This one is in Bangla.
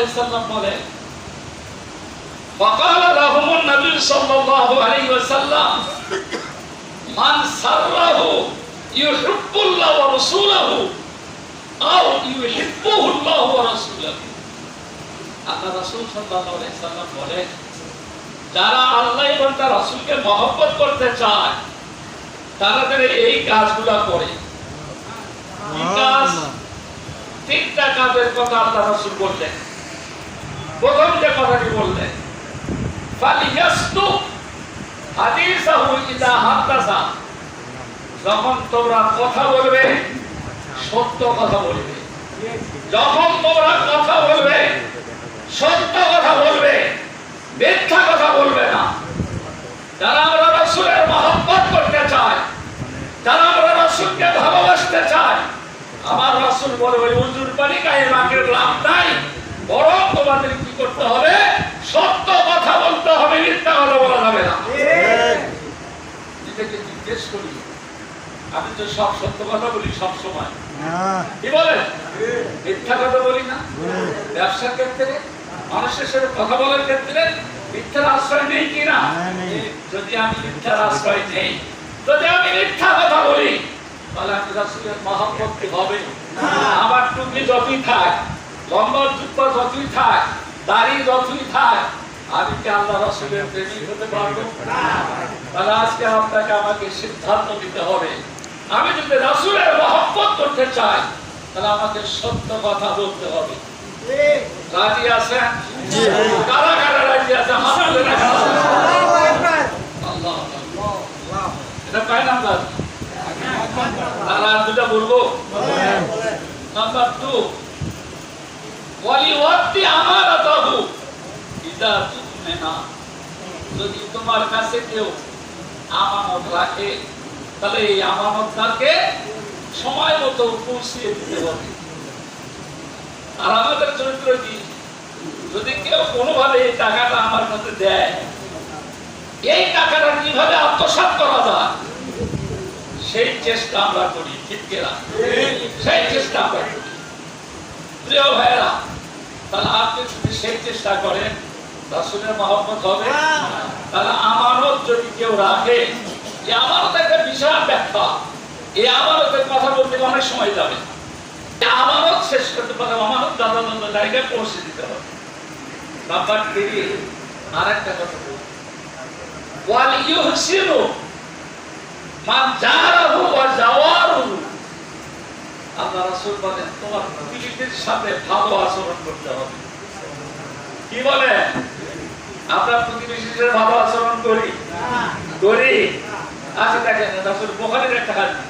আলাইহি সাল্লাম বলেন فقال لهم النبي صلى الله عليه وسلم من سره يحب الله ورسوله أو يحبه الله ورسوله আল্লাহ রাসূল সাল্লাল্লাহু আলাইহি সাল্লাম বলেন যারা আল্লাহ এবং তার রাসূলকে মহব্বত করতে চায় তারা যেন এই কাজগুলো করে কি কাজ তিনটা কাজের কথা আল্লাহ রাসূল বললেন প্রথম যে কথাটি বললেন যখন তোমরা কথা বলবে, সত্য কথা বলবে। যখন তোমরা কথা বলবে, সত্য কথা বলবে, মিথ্যা কথা বলবে না। যারা আমরা রসুলের মহব্বত করতে চাই, যারা আমরা রসুলকে ভালোবাসতে চাই, আমার রসুল বলে, ওই উজুর পানি গায়ে মাকের লাভ তোমাদের কি করতে হবে? সত্য কথা বলতে হবে মিথ্যা কথা বলা যাবে না। নিজেকে জিজ্ঞেস করি আমি তো সব সত্য কথা বলি সব সময়। কি বলেন? মিথ্যা কথা বলি না। ব্যবসার ক্ষেত্রে মানুষের সাথে কথা বলার ক্ষেত্রে মিথ্যার আশ্রয় নেই কিনা যদি আমি মিথ্যার আশ্রয় নেই যদি আমি মিথ্যা কথা বলি তাহলে আমি রাসূলের মহব্বত হবে? আমার টুপি যতই থাক লম্বা জুব্বা যতই থাক দাড়ি যতই থাক। আমি কি আল্লাহ রাসূলের প্রেমিক হতে পারব? তাহলে আজকে আপনাকে আমাকে সিদ্ধান্ত নিতে হবে। আমি যদি রাসূলের মহব্বত করতে চাই তাহলে আমাকে সত্য কথা বলতে হবে। রাজি আছেন? কারা কারা রাজি আল্লাহ। এটা কয় নাম্বার? আর দুটা বলব? নাম্বার টু ওয়ালিওয়াতি আমানাতাহু ইদা তুমিনা যদি তোমার কাছে কেউ আমানত রাখে, তাহলে এই আমানতটাকে সময় মতো পৌঁছিয়ে দিতে হবে। আর আমাদের চরিত্র যদি কেউ কোনোভাবে এই টাকাটা আমার কাছে দেয়, এই টাকাটা কীভাবে আত্মসাৎ করা যায়? সেই চেষ্টা আমরা করি, ঠিক কিনা? সেই চেষ্টা আমরা করি। প্রিয় ভাইরা তাহলে আপনি যদি সেই চেষ্টা করেন রাসুলের মহব্বত হবে? তাহলে আমানত যদি কেউ রাখে যে আমানত একটা বিশাল ব্যাখ্যা এই আমানতের কথা বলতে অনেক সময় যাবে। আমানত শেষ করতে পারে আমানত দাদা দাদা জায়গায় পৌঁছে দিতে হবে। আর একটা কথা বলব ওয়াল ইউহসিনু মান জারাহু রাসূল বলেন তোমার প্রতিবেশীর সাথে ভালো আচরণ করতে হবে। কি বলে? আমরা প্রতিবেশীর সাথে ভালো আচরণ করি? করি। আচ্ছা দেখেন রাসূল বোখারের একটা হাদিস।